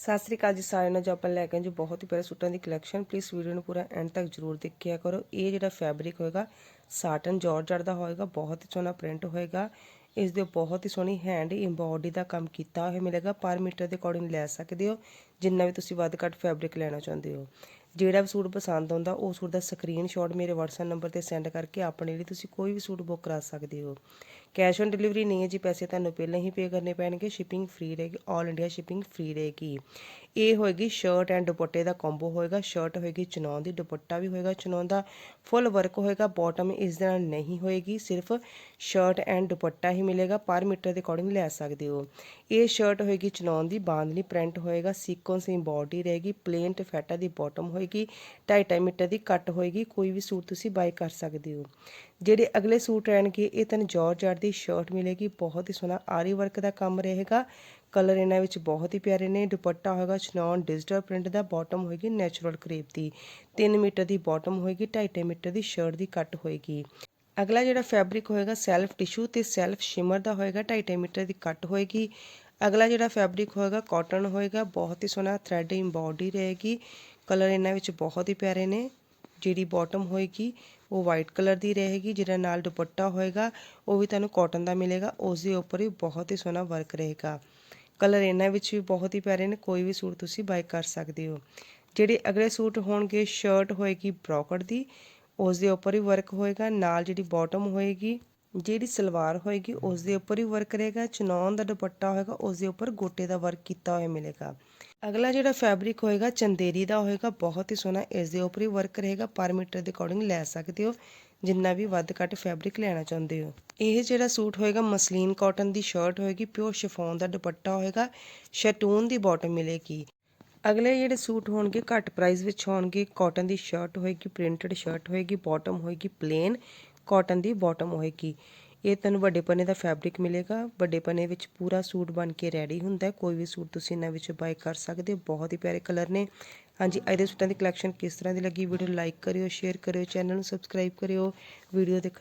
ਸਤਿ ਸ੍ਰੀ ਅਕਾਲ ਜੀ ਸਾਰਿਆਂ ਨੂੰ ਜੋ ਆਪਾਂ ਲੈ ਕੇ ਆਏ ਜੋ ਬਹੁਤ ਹੀ ਪਿਆਰੇ ਸੂਟਾਂ ਦੀ ਕਲੈਕਸ਼ਨ ਪਲੀਜ਼ ਵੀਡੀਓ ਨੂੰ ਪੂਰਾ ਐਂਡ ਤੱਕ ਜਰੂਰ ਦੇਖਿਆ ਕਰੋ। ਇਹ ਜਿਹੜਾ ਫੈਬਰਿਕ ਹੋਏਗਾ ਸਾਟਨ ਜਾਰਜਟ ਦਾ ਹੋਏਗਾ, ਬਹੁਤ ਹੀ ਸੋਹਣਾ ਪ੍ਰਿੰਟ ਹੋਏਗਾ। ਇਸ ਦੇ ਬਹੁਤ ਹੀ ਸੋਹਣੀ ਹੈਂਡ ਇੰਬੋਡੀ ਦਾ ਕੰਮ ਕੀਤਾ ਹੋਇਆ ਮਿਲੇਗਾ, ਪਰ ਮੀਟਰ ਦੇ ਅਕੋਰਡਿੰਗ ਲੈ ਸਕਦੇ ਹੋ, ਜਿੰਨਾ ਵੀ ਤੁਸੀਂ ਵੱਧ ਘੱਟ ਫੈਬਰਿਕ ਲੈਣਾ ਚਾਹੁੰਦੇ ਹੋ। ਜਿਹੜਾ ਵੀ ਸੂਟ ਪਸੰਦ ਆਉਂਦਾ, ਉਹ ਸੂਟ ਦਾ ਸਕਰੀਨਸ਼ਾਟ ਮੇਰੇ WhatsApp ਨੰਬਰ ਤੇ ਸੈਂਡ ਕਰਕੇ ਆਪਣੇ ਲਈ ਤੁਸੀਂ ਕੋਈ ਵੀ ਸੂਟ ਬੁੱਕ ਕਰਾ ਸਕਦੇ ਹੋ। ਕੈਸ਼ ਔਨ ਡਿਲੀਵਰੀ ਨਹੀਂ ਹੈ ਜੀ, ਪੈਸੇ ਤੁਹਾਨੂੰ ਪਹਿਲਾਂ ਹੀ ਪੇ ਕਰਨੇ ਪੈਣਗੇ ਸ਼ਿਪਿੰਗ ਫ੍ਰੀ ਰਹੇਗੀ 올 ਇੰਡੀਆ ਸ਼ਿਪਿੰਗ ਫ੍ਰੀ ਰਹੇਗੀ। ਇਹ ਹੋਏਗੀ ਸ਼ਰਟ ਐਂਡ ਦੁਪੱਟੇ ਦਾ ਕੰਬੋ ਹੋਏਗਾ ਸ਼ਰਟ ਹੋਏਗੀ ਚਨੌਨ ਦੀ, ਦੁਪੱਟਾ ਵੀ ਹੋਏਗਾ ਚਨੌਨ ਦਾ ਫੁੱਲ ਵਰਕ ਹੋਏਗਾ ਬਾਟਮ ਇਸ ਦੇ ਨਾਲ ਨਹੀਂ ਹੋਏਗੀ, ਸਿਰਫ ਸ਼ਰਟ ਐਂਡ ਦੁਪੱਟਾ ਹੀ ਮਿਲੇਗਾ, ਪਰ ਮੀਟਰ ਦੇ ਅਕੋਰਡਿੰਗ ਲੈ ਸਕਦੇ ਹੋ। ਇਹ ਸ਼ਰਟ ਹੋਏਗੀ ਚਨੌਨ ਦੀ ਬਾਂਦਨੀ ਪ੍ਰਿੰਟ ਹੋਏਗਾ ਸੀਕੁਐਂਸ ਇੰਬੋਡੀ ਰਹੇਗੀ ਪਲੇਨ ਟਫੈਟਾ ਦੀ ਬਾਟਮ ਹੋਏਗੀ 2.5 ਮੀਟਰ ਦੀ ਕੱਟ ਹੋਏਗੀ, ਕੋਈ ਵੀ ਸੂਟ ਤੁਸੀਂ ਬਾਈ ਕਰ ਸਕਦੇ ਹੋ। ਜਿਹੜੇ ਅਗਲੇ ਸੂਟ ਰਹਿਣਗੇ, ਇਹ ਤਨ ਜਾਰਜਟ ਦੀ ਸ਼ਰਟ ਮਿਲੇਗੀ, ਬਹੁਤ ਹੀ ਸੋਹਣਾ ਆਰੀ ਵਰਕ ਦਾ ਕੰਮ ਰਹੇਗਾ। ਕਲਰ ਇਹਨਾਂ ਵਿੱਚ ਬਹੁਤ ਹੀ ਪਿਆਰੇ ਨੇ, ਦੁਪੱਟਾ ਹੋਏਗਾ ਚਨੌਨ ਡਿਜੀਟਲ ਪ੍ਰਿੰਟ ਦਾ ਬਾਟਮ ਹੋਏਗੀ ਨੈਚੁਰਲ ਕਰੇਪ ਦੀ। 3 ਮੀਟਰ ਦੀ ਬਾਟਮ ਹੋਏਗੀ 2.5 ਮੀਟਰ ਦੀ ਸ਼ਰਟ ਦੀ ਕੱਟ ਹੋਏਗੀ। ਅਗਲਾ ਜਿਹੜਾ ਫੈਬਰਿਕ ਹੋਏਗਾ ਸੈਲਫ ਟਿਸ਼ੂ ਤੇ ਸੈਲਫ ਸ਼ਿਮਰ ਦਾ ਹੋਏਗਾ 2.5 ਮੀਟਰ ਦੀ ਕੱਟ ਹੋਏਗੀ। ਅਗਲਾ ਜਿਹੜਾ ਫੈਬਰਿਕ ਹੋਏਗਾ ਕਾਟਨ ਹੋਏਗਾ, ਬਹੁਤ ਹੀ ਸੋਹਣਾ ਥ੍ਰੈਡ ਇੰਬੋਡੀ ਰਹੇਗੀ। ਕਲਰ ਇਹਨਾਂ ਵਿੱਚ ਬਹੁਤ ਹੀ ਪਿਆਰੇ ਨੇ। ਜਿਹੜੀ ਬਾਟਮ ਹੋਏਗੀ, ਉਹ ਵਾਈਟ ਕਲਰ ਦੀ ਰਹੇਗੀ ਜਿਹੜਾ ਨਾਲ ਦੁਪੱਟਾ ਹੋਏਗਾ, ਉਹ ਵੀ ਤੁਹਾਨੂੰ ਕਾਟਨ ਦਾ ਮਿਲੇਗਾ, ਉਸ ਦੇ ਉੱਪਰ ਵੀ ਬਹੁਤ ਹੀ ਸੋਹਣਾ ਵਰਕ ਰਹੇਗਾ। ਕਲਰ ਇਹਨਾਂ ਵਿੱਚ ਵੀ ਬਹੁਤ ਹੀ ਪਿਆਰੇ ਨੇ, ਕੋਈ ਵੀ ਸੂਟ ਤੁਸੀਂ ਬਾਈ ਕਰ ਸਕਦੇ ਹੋ। ਜਿਹੜੇ ਅਗਲੇ ਸੂਟ ਹੋਣਗੇ ਸ਼ਰਟ ਹੋਏਗੀ ਬ੍ਰੋਕਟ ਦੀ, ਉਸ ਦੇ ਉੱਪਰ ਹੀ ਵਰਕ ਹੋਏਗਾ, ਨਾਲ ਜਿਹੜੀ ਬਾਟਮ ਹੋਏਗੀ ਜਿਹੜੀ ਸਲਵਾਰ ਹੋਏਗੀ ਉਸ ਦੇ ਉੱਪਰ ਹੀ ਵਰਕ ਰਹੇਗਾ ਚਨੌਨ ਦਾ ਦੁਪੱਟਾ ਹੋਏਗਾ ਉਸ ਦੇ ਉੱਪਰ ਗੋਟੇ ਦਾ ਵਰਕ ਕੀਤਾ ਹੋਇਆ ਮਿਲੇਗਾ। ਅਗਲਾ ਜਿਹੜਾ ਫੈਬਰਿਕ ਹੋਏਗਾ, ਚੰਦੇਰੀ ਦਾ ਹੋਏਗਾ, ਬਹੁਤ ਹੀ ਸੋਹਣਾ ਇਸ ਦੇ ਉੱਪਰ ਹੀ ਵਰਕ ਰਹੇਗਾ, ਪਰ ਮੀਟਰ ਦੇ ਅਕੋਰਡਿੰਗ ਲੈ ਸਕਦੇ ਹੋ, ਜਿੰਨਾ ਵੀ ਵੱਧ ਘੱਟ ਫੈਬਰਿਕ ਲੈਣਾ ਚਾਹੁੰਦੇ ਹੋ। ਇਹ ਜਿਹੜਾ ਸੂਟ ਹੋਏਗਾ, ਮਸਲੀਨ ਕਾਟਨ ਦੀ ਸ਼ਰਟ ਹੋਏਗੀ ਪਿਓਰ ਸ਼ਿਫੋਨ ਦਾ ਦੁਪੱਟਾ ਹੋਏਗਾ ਸ਼ੈਟੂਨ ਦੀ ਬਾਟਮ ਮਿਲੇਗੀ। ਅਗਲੇ ਜਿਹੜੇ ਸੂਟ ਹੋਣਗੇ, ਘੱਟ ਪ੍ਰਾਈਸ ਵਿੱਚ ਹੋਣਗੇ ਕਾਟਨ ਦੀ ਸ਼ਰਟ ਹੋਏਗੀ ਪ੍ਰਿੰਟਡ ਸ਼ਰਟ ਹੋਏਗੀ ਬਾਟਮ ਹੋਏਗੀ ਪਲੇਨ ਕਾਟਨ ਦੀ ਬਾਟਮ ਹੋਏਗੀ। ਇਹ ਤੁਹਾਨੂੰ ਵੱਡੇ ਪਨੇ ਦਾ ਫੈਬਰਿਕ ਮਿਲੇਗਾ। ਵੱਡੇ ਪਨੇ ਵਿੱਚ ਪੂਰਾ ਸੂਟ ਬਣ ਕੇ ਰੈਡੀ ਹੁੰਦਾ ਕੋਈ ਵੀ ਸੂਟ ਤੁਸੀਂ ਇਹਨਾਂ ਵਿੱਚ ਬਾਈ ਕਰ ਸਕਦੇ ਹੋ। ਬਹੁਤ ਹੀ ਪਿਆਰੇ ਕਲਰ ਨੇ। ਹਾਂਜੀ, ਇਹਦੇ ਸੂਟਾਂ ਦੀ ਕਲੈਕਸ਼ਨ ਕਿਸ ਤਰ੍ਹਾਂ ਦੀ ਲੱਗੀ? ਵੀਡੀਓ ਲਾਈਕ ਕਰਿਓ ਸ਼ੇਅਰ ਕਰਿਓ ਚੈਨਲ ਨੂੰ ਸਬਸਕ੍ਰਾਈਬ ਕਰਿਓ। ਵੀਡੀਓ ਦੇਖਣ